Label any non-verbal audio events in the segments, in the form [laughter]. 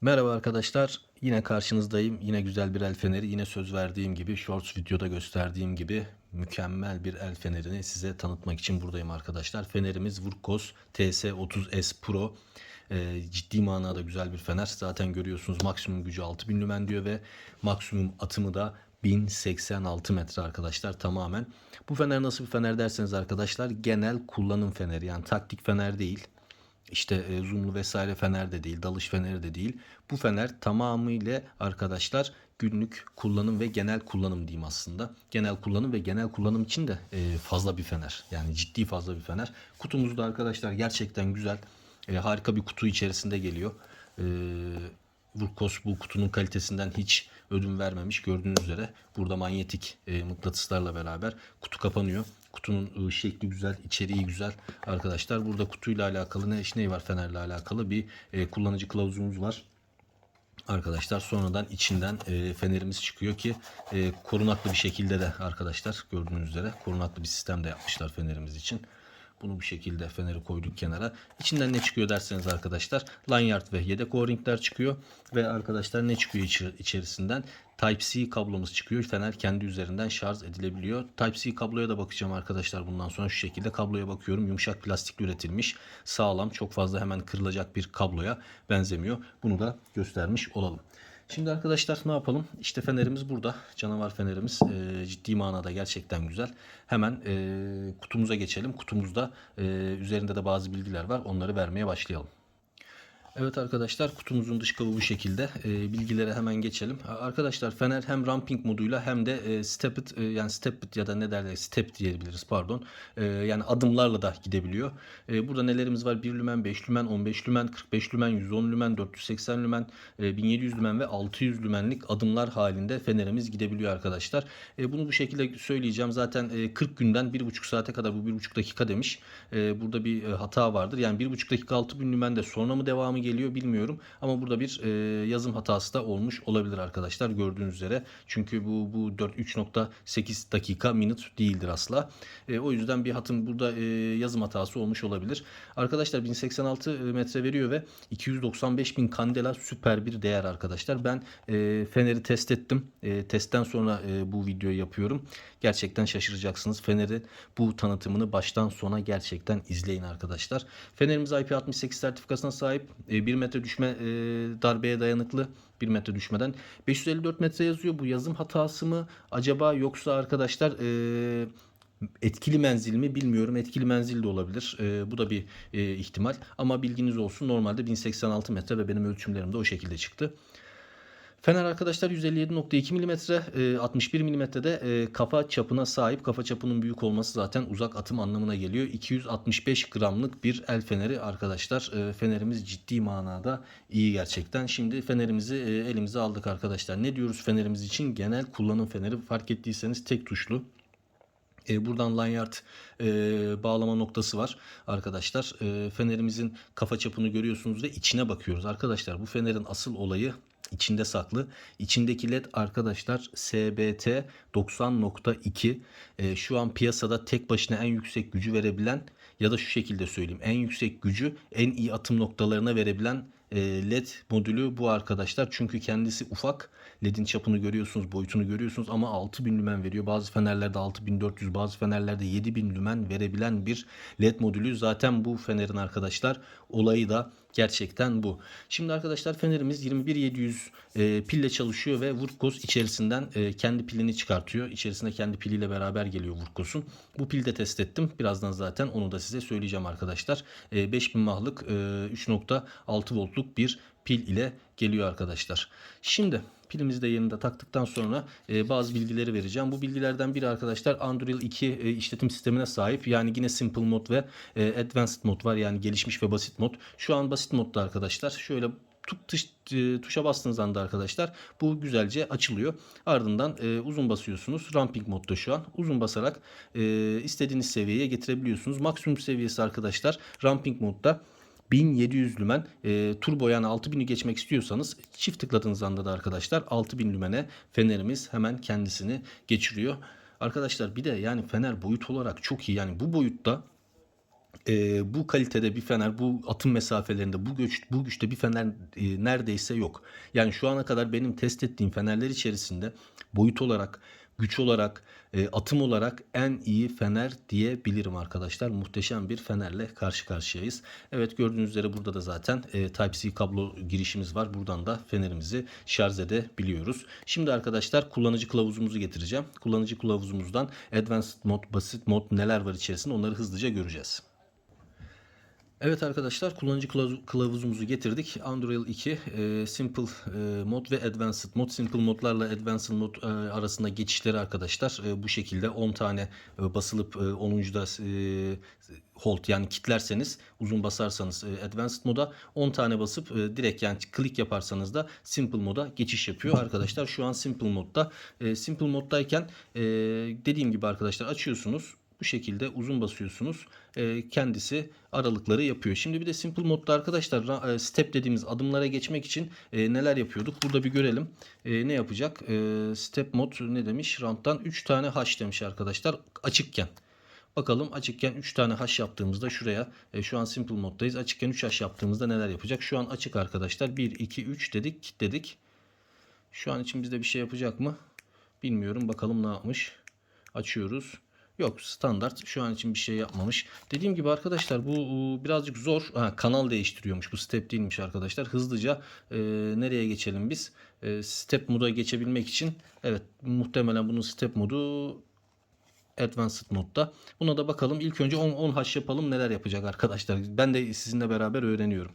Merhaba arkadaşlar. Yine karşınızdayım. Yine güzel bir el feneri. Yine söz verdiğim gibi shorts videoda gösterdiğim gibi mükemmel bir el fenerini size tanıtmak için buradayım arkadaşlar. Fenerimiz Vurkos TS30S Pro. Ee, ciddi manada güzel bir fener. Zaten görüyorsunuz maksimum gücü 6000 lümen diyor ve maksimum atımı da 1086 metre arkadaşlar tamamen. Bu fener nasıl bir fener derseniz arkadaşlar genel kullanım feneri yani taktik fener değil işte e, zoomlu vesaire fener de değil, dalış feneri de değil. Bu fener tamamıyla arkadaşlar günlük kullanım ve genel kullanım diyeyim aslında. Genel kullanım ve genel kullanım için de e, fazla bir fener. Yani ciddi fazla bir fener. Kutumuzda arkadaşlar gerçekten güzel. E, harika bir kutu içerisinde geliyor. Vurkos bu kutunun kalitesinden hiç ödün vermemiş. Gördüğünüz üzere burada manyetik mıknatıslarla beraber kutu kapanıyor. Kutunun e, şekli güzel, içeriği güzel. Arkadaşlar burada kutuyla alakalı ne ne var fenerle alakalı bir e, kullanıcı kılavuzumuz var. Arkadaşlar sonradan içinden e, fenerimiz çıkıyor ki e, korunaklı bir şekilde de arkadaşlar gördüğünüz üzere korunaklı bir sistem de yapmışlar fenerimiz için. Bunu bu şekilde feneri koyduk kenara. İçinden ne çıkıyor derseniz arkadaşlar lanyard ve yedek o-ringler çıkıyor. Ve arkadaşlar ne çıkıyor içerisinden? Type-C kablomuz çıkıyor. Fener kendi üzerinden şarj edilebiliyor. Type-C kabloya da bakacağım arkadaşlar bundan sonra şu şekilde kabloya bakıyorum. Yumuşak plastikle üretilmiş. Sağlam çok fazla hemen kırılacak bir kabloya benzemiyor. Bunu da göstermiş olalım. Şimdi arkadaşlar ne yapalım? İşte fenerimiz burada. Canavar fenerimiz e, ciddi manada gerçekten güzel. Hemen e, kutumuza geçelim. Kutumuzda e, üzerinde de bazı bilgiler var. Onları vermeye başlayalım. Evet arkadaşlar kutumuzun dış kabı bu şekilde. E, bilgilere hemen geçelim. Arkadaşlar fener hem ramping moduyla hem de e, step it, e, yani step it ya da ne derler step diyebiliriz pardon. E, yani adımlarla da gidebiliyor. E, burada nelerimiz var? 1 lümen, 5 lümen, 15 lümen, 45 lümen, 110 lümen, 480 lümen, e, 1700 lümen ve 600 lümenlik adımlar halinde fenerimiz gidebiliyor arkadaşlar. E, bunu bu şekilde söyleyeceğim. Zaten e, 40 günden 1,5 saate kadar bu 1,5 dakika demiş. E, burada bir e, hata vardır. Yani 1,5 dakika 6000 lümen de sonra mı devamı geliyor bilmiyorum. Ama burada bir e, yazım hatası da olmuş olabilir arkadaşlar gördüğünüz üzere. Çünkü bu bu 4 3.8 dakika minute değildir asla. E, o yüzden bir hatım burada e, yazım hatası olmuş olabilir. Arkadaşlar 1086 metre veriyor ve 295 bin kandela süper bir değer arkadaşlar. Ben e, feneri test ettim. E, testten sonra e, bu videoyu yapıyorum. Gerçekten şaşıracaksınız. Fener'in bu tanıtımını baştan sona gerçekten izleyin arkadaşlar. Fenerimiz IP68 sertifikasına sahip. E, 1 metre düşme e, darbeye dayanıklı. 1 metre düşmeden. 554 metre yazıyor. Bu yazım hatası mı acaba yoksa arkadaşlar e, etkili menzil mi bilmiyorum. Etkili menzil de olabilir. E, bu da bir e, ihtimal. Ama bilginiz olsun. Normalde 1086 metre ve benim ölçümlerim de o şekilde çıktı. Fener arkadaşlar 157.2 mm, 61 mm'de e, kafa çapına sahip. Kafa çapının büyük olması zaten uzak atım anlamına geliyor. 265 gramlık bir el feneri arkadaşlar. E, Fenerimiz ciddi manada iyi gerçekten. Şimdi fenerimizi e, elimize aldık arkadaşlar. Ne diyoruz fenerimiz için? Genel kullanım feneri fark ettiyseniz tek tuşlu. E, buradan lanyard e, bağlama noktası var arkadaşlar. E, fenerimizin kafa çapını görüyorsunuz ve içine bakıyoruz. Arkadaşlar bu fenerin asıl olayı içinde saklı. İçindeki led arkadaşlar SBT 90.2. E, şu an piyasada tek başına en yüksek gücü verebilen ya da şu şekilde söyleyeyim en yüksek gücü en iyi atım noktalarına verebilen e, LED modülü bu arkadaşlar. Çünkü kendisi ufak. LED'in çapını görüyorsunuz, boyutunu görüyorsunuz ama 6000 lümen veriyor. Bazı fenerlerde 6400, bazı fenerlerde 7000 lümen verebilen bir LED modülü. Zaten bu fenerin arkadaşlar olayı da gerçekten bu. Şimdi arkadaşlar fenerimiz 21700 e, pille çalışıyor ve Vurkos içerisinden e, kendi pilini çıkartıyor. İçerisinde kendi piliyle beraber geliyor Vurkos'un. Bu pilde test ettim. Birazdan zaten onu da size söyleyeceğim arkadaşlar. E, 5000 mahlık e, 3.6 voltluk bir pil ile geliyor arkadaşlar. Şimdi pilimizi de yerinde taktıktan sonra e, bazı bilgileri vereceğim. Bu bilgilerden biri arkadaşlar Android 2 e, işletim sistemine sahip. Yani yine Simple Mod ve e, Advanced Mod var. Yani gelişmiş ve basit mod. Şu an basit modda arkadaşlar. Şöyle tuş, e, tuşa bastığınız anda arkadaşlar bu güzelce açılıyor. Ardından e, uzun basıyorsunuz. Ramping modda şu an. Uzun basarak e, istediğiniz seviyeye getirebiliyorsunuz. Maksimum seviyesi arkadaşlar ramping modda 1700 lümen e, turbo yani 6000'i geçmek istiyorsanız çift tıkladığınız anda da arkadaşlar 6000 lümene fenerimiz hemen kendisini geçiriyor. Arkadaşlar bir de yani fener boyut olarak çok iyi. Yani bu boyutta e, bu kalitede bir fener, bu atım mesafelerinde, bu güç, bu güçte bir fener e, neredeyse yok. Yani şu ana kadar benim test ettiğim fenerler içerisinde boyut olarak, güç olarak, e, atım olarak en iyi fener diyebilirim arkadaşlar. Muhteşem bir fenerle karşı karşıyayız. Evet gördüğünüz üzere burada da zaten e, Type-C kablo girişimiz var. Buradan da fenerimizi şarj edebiliyoruz. Şimdi arkadaşlar kullanıcı kılavuzumuzu getireceğim. Kullanıcı kılavuzumuzdan Advanced Mod, basit mod neler var içerisinde onları hızlıca göreceğiz. Evet arkadaşlar kullanıcı kılavu- kılavuzumuzu getirdik. Unreal 2 e, Simple e, mod ve Advanced mod. Simple modlarla Advanced mod e, arasında geçişleri arkadaşlar e, bu şekilde 10 tane e, basılıp e, 10'uncuda e, hold yani kitlerseniz uzun basarsanız e, Advanced moda 10 tane basıp e, direkt yani klik yaparsanız da Simple moda geçiş yapıyor arkadaşlar. Şu an Simple modda. E, Simple moddayken e, dediğim gibi arkadaşlar açıyorsunuz. Bu şekilde uzun basıyorsunuz. E, kendisi aralıkları yapıyor. Şimdi bir de simple modda arkadaşlar e, step dediğimiz adımlara geçmek için e, neler yapıyorduk? Burada bir görelim. E, ne yapacak? Step mod ne demiş? Round'dan 3 tane hash demiş arkadaşlar açıkken. Bakalım açıkken 3 tane hash yaptığımızda şuraya e, şu an simple moddayız. Açıkken 3 hash yaptığımızda neler yapacak? Şu an açık arkadaşlar. 1 2 3 dedik, kilitledik. Şu an için bizde bir şey yapacak mı? Bilmiyorum. Bakalım ne yapmış. Açıyoruz. Yok standart şu an için bir şey yapmamış. Dediğim gibi arkadaşlar bu birazcık zor. Ha, kanal değiştiriyormuş. Bu step değilmiş arkadaşlar. Hızlıca e, nereye geçelim biz? E, step moda geçebilmek için evet muhtemelen bunun step modu Advanced modda. Buna da bakalım. İlk önce 10, 10 hash yapalım neler yapacak arkadaşlar. Ben de sizinle beraber öğreniyorum.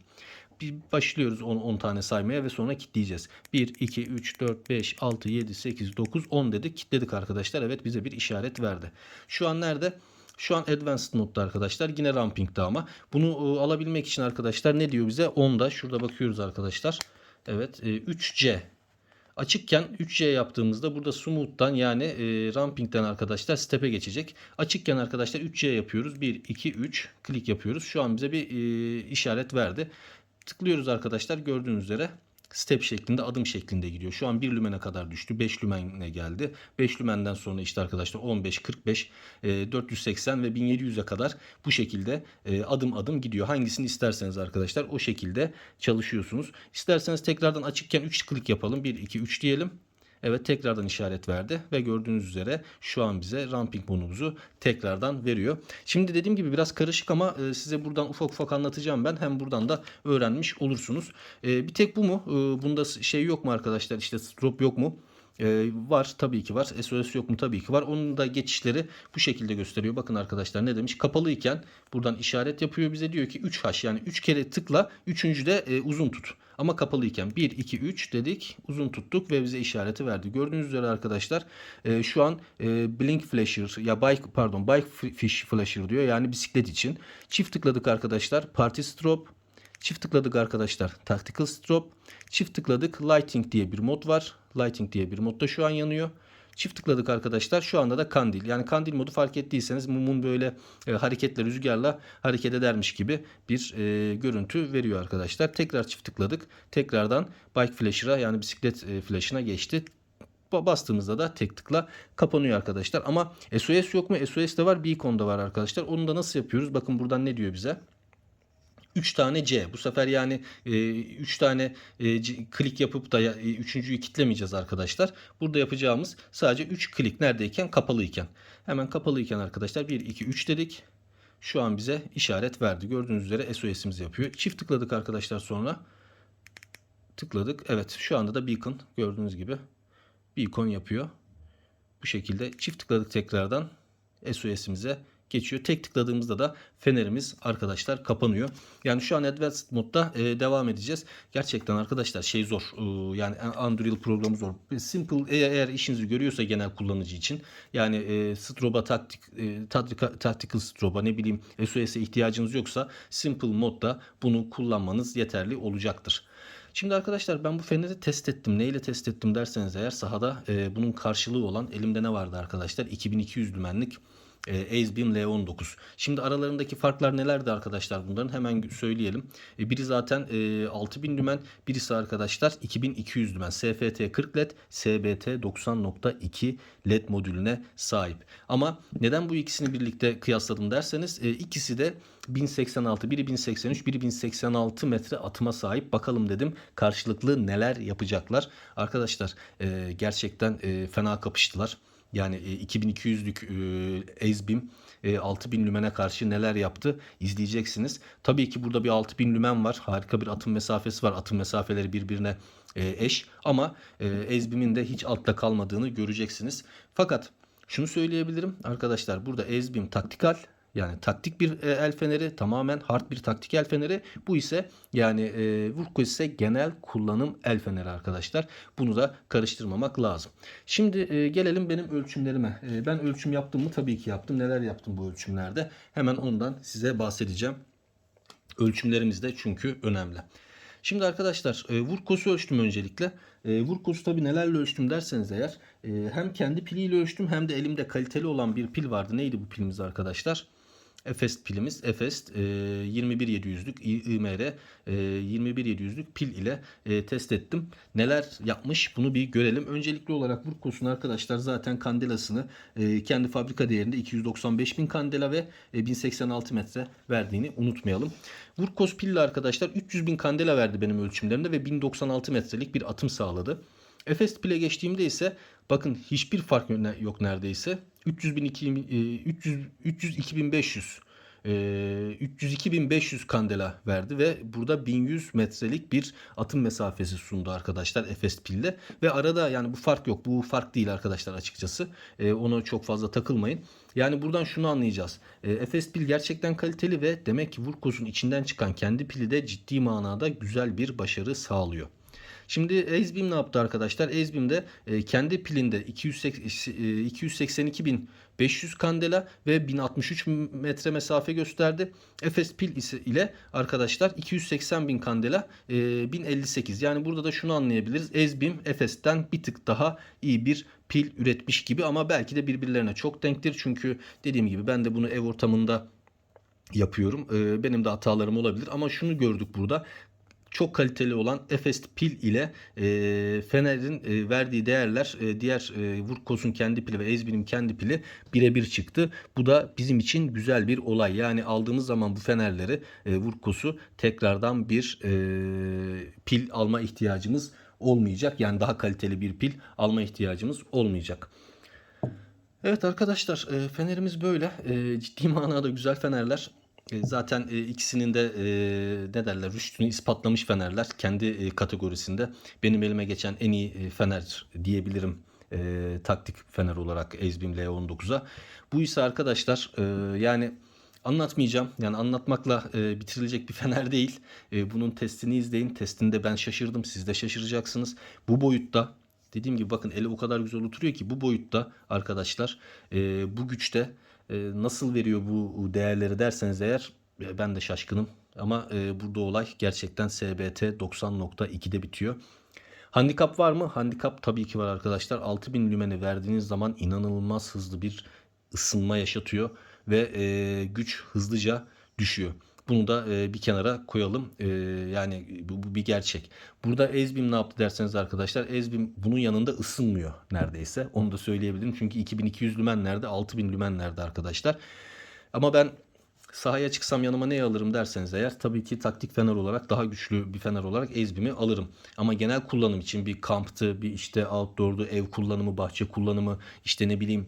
Başlıyoruz 10, 10 tane saymaya ve sonra kitleyeceğiz. 1, 2, 3, 4, 5, 6, 7, 8, 9, 10 dedik. Kitledik arkadaşlar. Evet bize bir işaret verdi. Şu an nerede? Şu an Advanced modda arkadaşlar. Yine Ramping'da ama. Bunu e, alabilmek için arkadaşlar ne diyor bize? 10'da. Şurada bakıyoruz arkadaşlar. Evet. e, 3C Açıkken 3C yaptığımızda burada smooth'tan yani e, ramping'den arkadaşlar step'e geçecek. Açıkken arkadaşlar 3C yapıyoruz. 1, 2, 3 klik yapıyoruz. Şu an bize bir e, işaret verdi. Tıklıyoruz arkadaşlar gördüğünüz üzere step şeklinde adım şeklinde gidiyor. Şu an 1 lümene kadar düştü. 5 lümene geldi. 5 lümenden sonra işte arkadaşlar 15, 45, e, 480 ve 1700'e kadar bu şekilde e, adım adım gidiyor. Hangisini isterseniz arkadaşlar o şekilde çalışıyorsunuz. İsterseniz tekrardan açıkken 3 klik yapalım. 1, 2, 3 diyelim. Evet tekrardan işaret verdi ve gördüğünüz üzere şu an bize ramping bonumuzu tekrardan veriyor. Şimdi dediğim gibi biraz karışık ama e, size buradan ufak ufak anlatacağım ben. Hem buradan da öğrenmiş olursunuz. E, bir tek bu mu? E, bunda şey yok mu arkadaşlar? İşte strobe yok mu? Ee, var tabii ki var. SOS yok mu? Tabii ki var. Onun da geçişleri bu şekilde gösteriyor. Bakın arkadaşlar ne demiş? Kapalıyken buradan işaret yapıyor bize. Diyor ki 3 haş yani 3 kere tıkla. Üçüncü de e, uzun tut. Ama kapalıyken 1, 2, 3 dedik. Uzun tuttuk ve bize işareti verdi. Gördüğünüz üzere arkadaşlar e, şu an e, Blink Flasher ya bike pardon Bike Fish Flasher diyor. Yani bisiklet için. Çift tıkladık arkadaşlar. Party Strobe Çift tıkladık arkadaşlar Tactical Strobe. Çift tıkladık Lighting diye bir mod var. Lighting diye bir modda şu an yanıyor. Çift tıkladık arkadaşlar. Şu anda da kandil. Yani kandil modu fark ettiyseniz mumun böyle e, hareketle rüzgarla hareket edermiş gibi bir e, görüntü veriyor arkadaşlar. Tekrar çift tıkladık. Tekrardan bike flasher'a yani bisiklet e, flash'ına geçti. Ba- Bastığımızda da tek tıkla kapanıyor arkadaşlar. Ama SOS yok mu? SOS de var. Beacon da var arkadaşlar. Onu da nasıl yapıyoruz? Bakın buradan ne diyor bize? 3 tane C. Bu sefer yani 3 tane e, C- klik yapıp da ya- e, üçüncüyü kitlemeyeceğiz arkadaşlar. Burada yapacağımız sadece 3 klik neredeyken kapalıyken. Hemen kapalıyken arkadaşlar 1 2 3 dedik. Şu an bize işaret verdi. Gördüğünüz üzere SOS'imizi yapıyor. Çift tıkladık arkadaşlar sonra. Tıkladık. Evet şu anda da beacon gördüğünüz gibi beacon yapıyor. Bu şekilde çift tıkladık tekrardan SOS'imize geçiyor. Tek tıkladığımızda da fenerimiz arkadaşlar kapanıyor. Yani şu an Advanced modda e, devam edeceğiz. Gerçekten arkadaşlar şey zor. E, yani Unreal programı zor. Simple eğer, eğer işinizi görüyorsa genel kullanıcı için yani e, stroba taktik e, tactical, tactical stroba ne bileyim SOS'e ihtiyacınız yoksa Simple modda bunu kullanmanız yeterli olacaktır. Şimdi arkadaşlar ben bu feneri test ettim. Neyle test ettim derseniz eğer sahada e, bunun karşılığı olan elimde ne vardı arkadaşlar? 2200 lümenlik e, Azebeam L19. Şimdi aralarındaki farklar nelerdi arkadaşlar bunların hemen söyleyelim. E, biri zaten e, 6000 lümen, birisi arkadaşlar 2200 lümen. SFT 40 LED, SBT 90.2 LED modülüne sahip. Ama neden bu ikisini birlikte kıyasladım derseniz e, ikisi de 1086, biri 1083, biri 1086 metre atıma sahip. Bakalım dedim karşılıklı neler yapacaklar. Arkadaşlar e, gerçekten e, fena kapıştılar. Yani e, 2200'lük e, e, 6000 lümene karşı neler yaptı izleyeceksiniz. Tabii ki burada bir 6000 lümen var. Harika bir atım mesafesi var. Atım mesafeleri birbirine e, eş. Ama e, Azebeam'in de hiç altta kalmadığını göreceksiniz. Fakat şunu söyleyebilirim arkadaşlar burada Azebeam taktikal yani taktik bir e, el feneri tamamen hard bir taktik el feneri. Bu ise yani e, Wurko ise genel kullanım el feneri arkadaşlar. Bunu da karıştırmamak lazım. Şimdi e, gelelim benim ölçümlerime. E, ben ölçüm yaptım mı? Tabii ki yaptım. Neler yaptım bu ölçümlerde? Hemen ondan size bahsedeceğim. Ölçümlerimiz de çünkü önemli. Şimdi arkadaşlar e, Vurkos'u ölçtüm öncelikle. E, Vurkos'u tabi nelerle ölçtüm derseniz eğer e, hem kendi piliyle ölçtüm hem de elimde kaliteli olan bir pil vardı. Neydi bu pilimiz arkadaşlar? Efest pilimiz Efest e, 21700'lük IMR e, 21700'lük pil ile e, test ettim. Neler yapmış bunu bir görelim. Öncelikli olarak Vurkos'un arkadaşlar zaten kandelasını e, kendi fabrika değerinde 295 bin kandela ve e, 1086 metre verdiğini unutmayalım. Vurkos pilli arkadaşlar 300 bin kandela verdi benim ölçümlerimde ve 1096 metrelik bir atım sağladı. Efes pile geçtiğimde ise bakın hiçbir fark yok neredeyse. 300 bin 300 300 2500 300 2500 kandela verdi ve burada 1100 metrelik bir atım mesafesi sundu arkadaşlar Efes pilde. Ve arada yani bu fark yok bu fark değil arkadaşlar açıkçası. E, ona çok fazla takılmayın. Yani buradan şunu anlayacağız. E, Efes pil gerçekten kaliteli ve demek ki Vurkos'un içinden çıkan kendi pili de ciddi manada güzel bir başarı sağlıyor. Şimdi Azebeam ne yaptı arkadaşlar? Azebeam'de e, kendi pilinde 282.500 kandela ve 1063 metre mesafe gösterdi. Efes pil ile arkadaşlar 280.000 kandela e, 1058. Yani burada da şunu anlayabiliriz. Azebeam Efes'ten bir tık daha iyi bir pil üretmiş gibi ama belki de birbirlerine çok denktir. Çünkü dediğim gibi ben de bunu ev ortamında yapıyorum. E, benim de hatalarım olabilir ama şunu gördük burada çok kaliteli olan Efes pil ile e, Fener'in e, verdiği değerler e, diğer e, Vurkos'un kendi pili ve Ezbin'in kendi pili birebir çıktı. Bu da bizim için güzel bir olay. Yani aldığımız zaman bu Fener'leri e, Vurkos'u tekrardan bir e, pil alma ihtiyacımız olmayacak. Yani daha kaliteli bir pil alma ihtiyacımız olmayacak. Evet arkadaşlar e, fenerimiz böyle. E, ciddi manada güzel fenerler. E, zaten e, ikisinin de e, ne derler rüştünü ispatlamış fenerler kendi kategorisinde. Benim elime geçen en iyi fener diyebilirim taktik fener olarak Azebeam L19'a. Bu ise arkadaşlar yani anlatmayacağım. Yani anlatmakla bitirilecek bir [laughs] fener değil. bunun testini izleyin. Testinde ben şaşırdım. Siz de şaşıracaksınız. Bu boyutta dediğim gibi bakın eli o kadar güzel oturuyor ki bu boyutta arkadaşlar bu güçte e, nasıl veriyor bu değerleri derseniz eğer e, ben de şaşkınım. Ama e, burada olay gerçekten SBT 90.2'de bitiyor. Handikap var mı? Handikap tabii ki var arkadaşlar. 6000 lümeni verdiğiniz zaman inanılmaz hızlı bir ısınma yaşatıyor ve e, güç hızlıca düşüyor. Bunu da e, bir kenara koyalım. E, yani bu, bu bir gerçek. Burada Ezbim ne yaptı derseniz arkadaşlar Ezbim bunun yanında ısınmıyor neredeyse. Onu da söyleyebilirim. Çünkü 2200 lümen nerede 6000 lümen nerede arkadaşlar. Ama ben sahaya çıksam yanıma ne alırım derseniz eğer tabii ki taktik fener olarak daha güçlü bir fener olarak Ezbim'i alırım. Ama genel kullanım için bir kamptı, bir işte outdoor'du, ev kullanımı, bahçe kullanımı, işte ne bileyim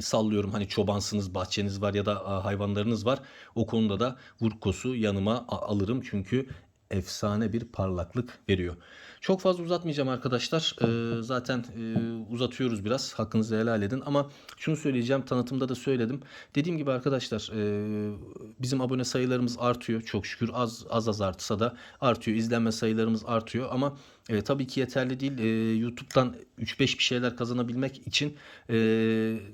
sallıyorum hani çobansınız, bahçeniz var ya da hayvanlarınız var. O konuda da Vurkos'u yanıma alırım çünkü efsane bir parlaklık veriyor. Çok fazla uzatmayacağım arkadaşlar. Ee, zaten e, uzatıyoruz biraz. Hakkınızı helal edin. Ama şunu söyleyeceğim. Tanıtımda da söyledim. Dediğim gibi arkadaşlar e, bizim abone sayılarımız artıyor. Çok şükür az az az artsa da artıyor. İzlenme sayılarımız artıyor. Ama e, tabii ki yeterli değil. E, YouTube'dan 3-5 bir şeyler kazanabilmek için e,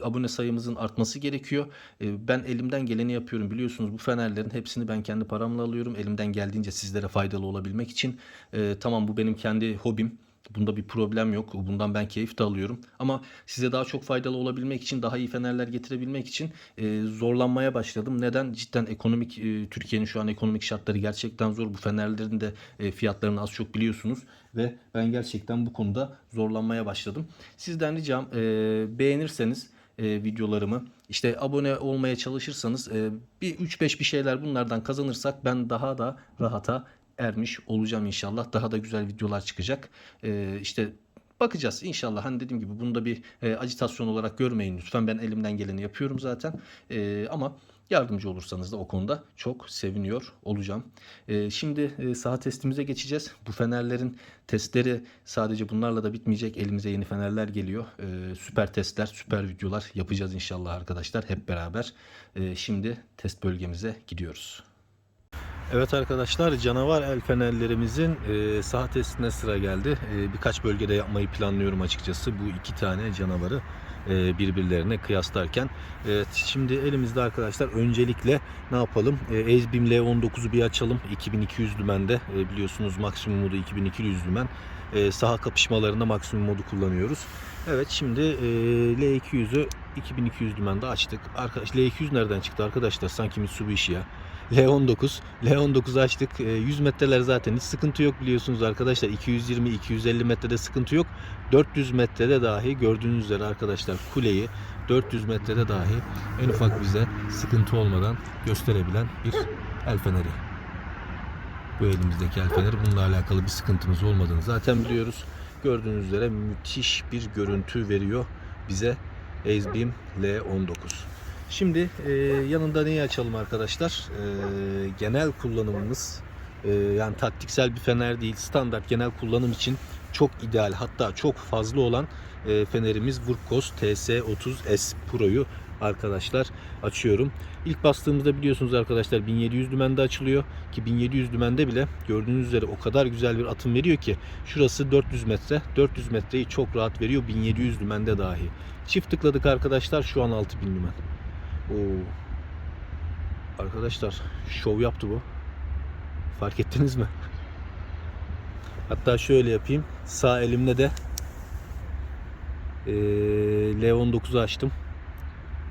abone sayımızın artması gerekiyor. E, ben elimden geleni yapıyorum. Biliyorsunuz bu fenerlerin hepsini ben kendi paramla alıyorum. Elimden geldiğince sizlere faydalı olabilmek için. E, tamam bu benim kendi hobim. Bunda bir problem yok. Bundan ben keyif de alıyorum. Ama size daha çok faydalı olabilmek için, daha iyi fenerler getirebilmek için e, zorlanmaya başladım. Neden? Cidden ekonomik, e, Türkiye'nin şu an ekonomik şartları gerçekten zor. Bu fenerlerin de e, fiyatlarını az çok biliyorsunuz. Ve ben gerçekten bu konuda zorlanmaya başladım. Sizden ricam e, beğenirseniz e, videolarımı. İşte abone olmaya çalışırsanız e, bir 3-5 bir şeyler bunlardan kazanırsak ben daha da rahata ermiş olacağım inşallah. Daha da güzel videolar çıkacak. E, işte bakacağız inşallah. Hani dediğim gibi bunu da bir e, acitasyon olarak görmeyin lütfen. Ben elimden geleni yapıyorum zaten. E, ama yardımcı olursanız da o konuda çok seviniyor olacağım. E, şimdi e, saha testimize geçeceğiz. Bu fenerlerin testleri sadece bunlarla da bitmeyecek. Elimize yeni fenerler geliyor. E, süper testler, süper videolar yapacağız inşallah arkadaşlar hep beraber. E, şimdi test bölgemize gidiyoruz. Evet arkadaşlar canavar el fenerlerimizin e, saha testine sıra geldi. E, birkaç bölgede yapmayı planlıyorum açıkçası bu iki tane canavarı e, birbirlerine kıyaslarken. Evet, şimdi elimizde arkadaşlar öncelikle ne yapalım? E, Ezbim L19'u bir açalım. 2200 dümende e, biliyorsunuz maksimum modu 2200 dümen. E, saha kapışmalarında maksimum modu kullanıyoruz. Evet şimdi e, L200'ü 2200 dümende açtık. Arkadaş L200 nereden çıktı arkadaşlar? Sanki Mitsubishi ya. L19. L19 açtık. E, 100 metreler zaten hiç sıkıntı yok biliyorsunuz arkadaşlar. 220-250 metrede sıkıntı yok. 400 metrede dahi gördüğünüz üzere arkadaşlar kuleyi 400 metrede dahi en ufak bize sıkıntı olmadan gösterebilen bir el feneri. Bu elimizdeki el feneri bununla alakalı bir sıkıntımız olmadığını zaten biliyoruz. Gördüğünüz üzere müthiş bir görüntü veriyor bize Acebeam L19. Şimdi e, yanında neyi açalım arkadaşlar? E, genel kullanımımız e, yani taktiksel bir fener değil standart genel kullanım için çok ideal hatta çok fazla olan e, fenerimiz Vurkos TS30S Pro'yu arkadaşlar açıyorum. İlk bastığımızda biliyorsunuz arkadaşlar 1700 dümende açılıyor ki 1700 dümende bile gördüğünüz üzere o kadar güzel bir atım veriyor ki şurası 400 metre 400 metreyi çok rahat veriyor 1700 dümende dahi. Çift tıkladık arkadaşlar şu an 6000 dümen. Oo. Arkadaşlar şov yaptı bu. Fark ettiniz mi? Hatta şöyle yapayım. Sağ elimle de eee, L19'u açtım.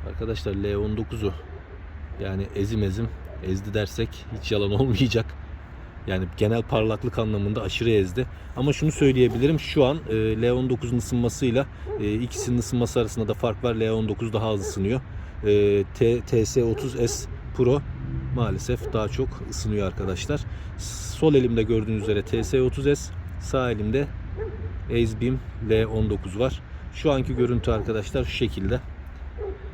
Arkadaşlar L19'u yani ezim ezim ezdi dersek hiç yalan olmayacak. Yani genel parlaklık anlamında aşırı ezdi. Ama şunu söyleyebilirim. Şu an e, L19'un ısınmasıyla e, ikisinin ısınması arasında da fark var. L19 daha az ısınıyor. E, T- TS30S Pro maalesef daha çok ısınıyor arkadaşlar. Sol elimde gördüğünüz üzere TS30S, sağ elimde Acebeam L19 var. Şu anki görüntü arkadaşlar şu şekilde.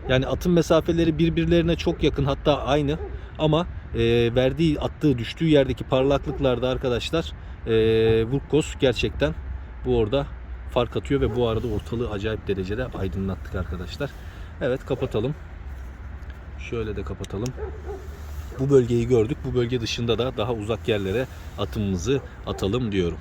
Yani atım mesafeleri birbirlerine çok yakın hatta aynı ama e, verdiği attığı düştüğü yerdeki parlaklıklarda arkadaşlar e, Vurkos gerçekten bu orada fark atıyor ve bu arada ortalığı acayip derecede aydınlattık arkadaşlar. Evet kapatalım. Şöyle de kapatalım. Bu bölgeyi gördük. Bu bölge dışında da daha uzak yerlere atımımızı atalım diyorum.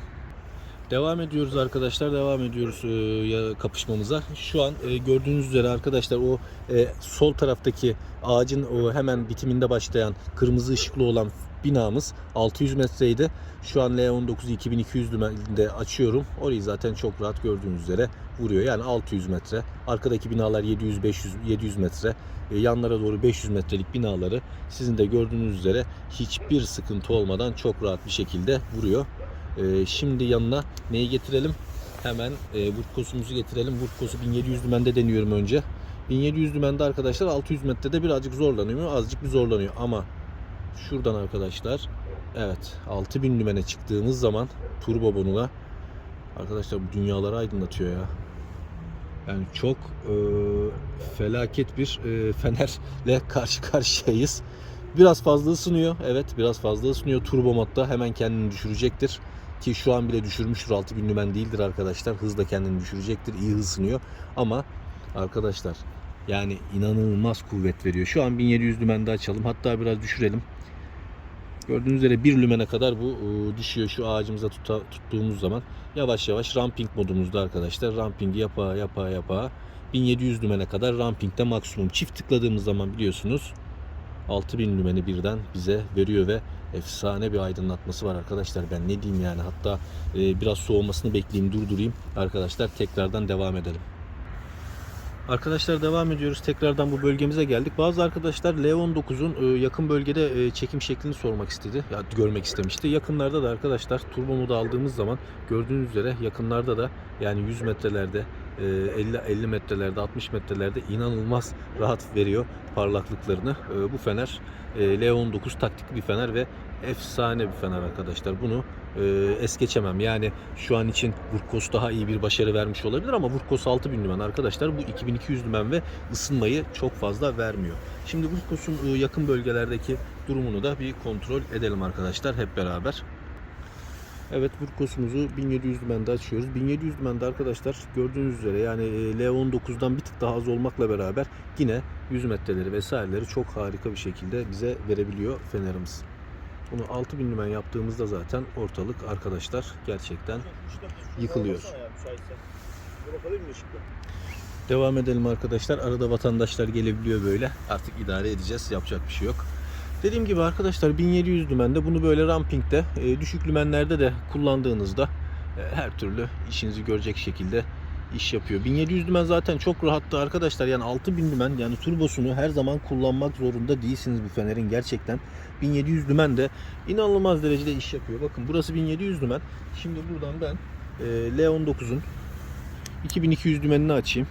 Devam ediyoruz arkadaşlar. Devam ediyoruz e, kapışmamıza. Şu an e, gördüğünüz üzere arkadaşlar o e, sol taraftaki ağacın o hemen bitiminde başlayan kırmızı ışıklı olan binamız 600 metreydi. Şu an L19'u 2200 dümeninde açıyorum. Orayı zaten çok rahat gördüğünüz üzere vuruyor. Yani 600 metre. Arkadaki binalar 700 500 700 metre. E, yanlara doğru 500 metrelik binaları sizin de gördüğünüz üzere hiçbir sıkıntı olmadan çok rahat bir şekilde vuruyor. Ee, şimdi yanına neyi getirelim? Hemen e, Vurtkos'umuzu getirelim. Vurtkos'u 1700 dümende deniyorum önce. 1700 dümende arkadaşlar 600 metrede birazcık zorlanıyor. Azıcık bir zorlanıyor ama şuradan arkadaşlar evet 6000 dümene çıktığımız zaman turbo bonuna arkadaşlar bu dünyaları aydınlatıyor ya. Yani çok e, felaket bir e, fenerle karşı karşıyayız. Biraz fazla ısınıyor. Evet biraz fazla ısınıyor. Turbo modda hemen kendini düşürecektir. Ki şu an bile düşürmüştür. 6000 lümen değildir arkadaşlar. Hızla kendini düşürecektir. İyi ısınıyor. Ama arkadaşlar yani inanılmaz kuvvet veriyor. Şu an 1700 lümende açalım. Hatta biraz düşürelim. Gördüğünüz üzere 1 lümene kadar bu e, düşüyor şu ağacımıza tuta, tuttuğumuz zaman. Yavaş yavaş ramping modumuzda arkadaşlar. Rampingi yapa yapa yapa 1700 lümene kadar rampingde maksimum. Çift tıkladığımız zaman biliyorsunuz 6000 lümeni birden bize veriyor ve efsane bir aydınlatması var arkadaşlar. Ben ne diyeyim yani hatta e, biraz soğumasını bekleyeyim durdurayım. Arkadaşlar tekrardan devam edelim. Arkadaşlar devam ediyoruz. Tekrardan bu bölgemize geldik. Bazı arkadaşlar L19'un e, yakın bölgede e, çekim şeklini sormak istedi. Ya görmek istemişti. Yakınlarda da arkadaşlar turbo modu aldığımız zaman gördüğünüz üzere yakınlarda da yani 100 metrelerde 50 50 metrelerde 60 metrelerde inanılmaz rahat veriyor parlaklıklarını. E, Bu fener e, L19 taktikli bir fener ve efsane bir fener arkadaşlar. Bunu e, es geçemem. Yani şu an için Vurkos daha iyi bir başarı vermiş olabilir ama Vurkos 6000 lümen arkadaşlar bu 2200 lümen ve ısınmayı çok fazla vermiyor. Şimdi Vurkos'un e, yakın bölgelerdeki durumunu da bir kontrol edelim arkadaşlar hep beraber. Evet Vurkos'umuzu 1700 lümende açıyoruz. 1700 lümende arkadaşlar gördüğünüz üzere yani e, L19'dan bir tık daha az olmakla beraber yine 100 metreleri vesaireleri çok harika bir şekilde bize verebiliyor fenerimiz. Bunu 6000 lümen yaptığımızda zaten ortalık arkadaşlar gerçekten Yıkılıyor. Devam edelim arkadaşlar. Arada vatandaşlar gelebiliyor böyle. Artık idare edeceğiz. Yapacak bir şey yok. Dediğim gibi arkadaşlar 1700 lümende bunu böyle rampingde e, düşük lümenlerde de kullandığınızda e, her türlü işinizi görecek şekilde iş yapıyor. 1700 lümen zaten çok rahattı arkadaşlar. Yani 6000 lümen yani turbosunu her zaman kullanmak zorunda değilsiniz bu fenerin gerçekten. 1700 lümen de inanılmaz derecede iş yapıyor. Bakın burası 1700 lümen. Şimdi buradan ben e, L19'un 2200 lümenini açayım.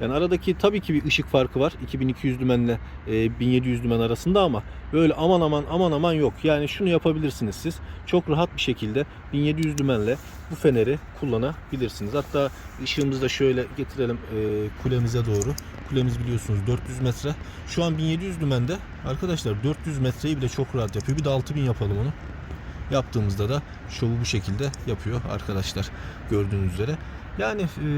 Yani aradaki tabii ki bir ışık farkı var 2200 lümenle e, 1700 lümen arasında ama böyle aman aman aman aman yok. Yani şunu yapabilirsiniz siz. Çok rahat bir şekilde 1700 lümenle bu feneri kullanabilirsiniz. Hatta ışığımızı da şöyle getirelim e, kulemize doğru. Kulemiz biliyorsunuz 400 metre. Şu an 1700 lümende arkadaşlar 400 metreyi bile çok rahat yapıyor. Bir de 6000 yapalım onu. Yaptığımızda da şovu bu şekilde yapıyor arkadaşlar gördüğünüz üzere. Yani e,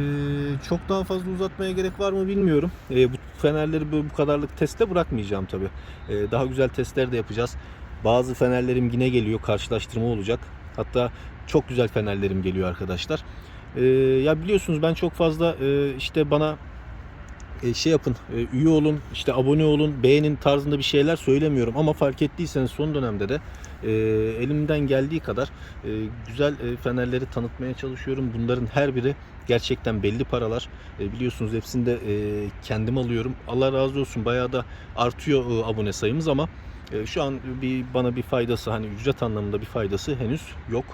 çok daha fazla uzatmaya gerek var mı bilmiyorum. E, bu fenerleri bu, bu kadarlık teste bırakmayacağım tabi. daha güzel testler de yapacağız. Bazı fenerlerim yine geliyor karşılaştırma olacak. Hatta çok güzel fenerlerim geliyor arkadaşlar. E, ya biliyorsunuz ben çok fazla e, işte bana e, şey yapın, e, üye olun, işte abone olun, beğenin tarzında bir şeyler söylemiyorum. Ama fark ettiyseniz son dönemde de e, elimden geldiği kadar e, güzel e, fenerleri tanıtmaya çalışıyorum. Bunların her biri gerçekten belli paralar. E, biliyorsunuz hepsini de e, kendim alıyorum. Allah razı olsun bayağı da artıyor e, abone sayımız ama e, şu an bir bana bir faydası hani ücret anlamında bir faydası henüz yok.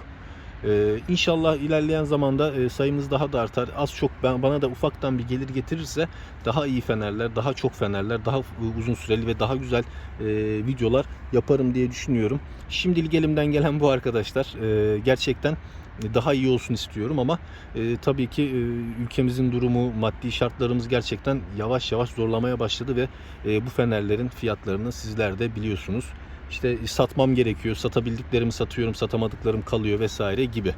Ee, inşallah ilerleyen zamanda e, sayımız daha da artar. Az çok ben bana da ufaktan bir gelir getirirse daha iyi fenerler, daha çok fenerler, daha uzun süreli ve daha güzel e, videolar yaparım diye düşünüyorum. Şimdilik elimden gelen bu arkadaşlar. E, gerçekten daha iyi olsun istiyorum ama e, tabii ki e, ülkemizin durumu, maddi şartlarımız gerçekten yavaş yavaş zorlamaya başladı ve e, bu fenerlerin fiyatlarını sizler de biliyorsunuz işte satmam gerekiyor. Satabildiklerimi satıyorum, satamadıklarım kalıyor vesaire gibi.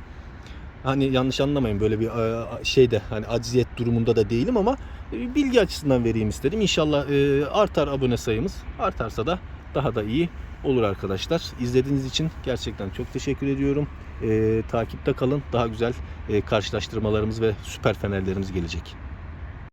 Hani yanlış anlamayın böyle bir e, şeyde hani acziyet durumunda da değilim ama e, bilgi açısından vereyim istedim. İnşallah e, artar abone sayımız. Artarsa da daha da iyi olur arkadaşlar. İzlediğiniz için gerçekten çok teşekkür ediyorum. E, takipte kalın. Daha güzel e, karşılaştırmalarımız ve süper fenerlerimiz gelecek.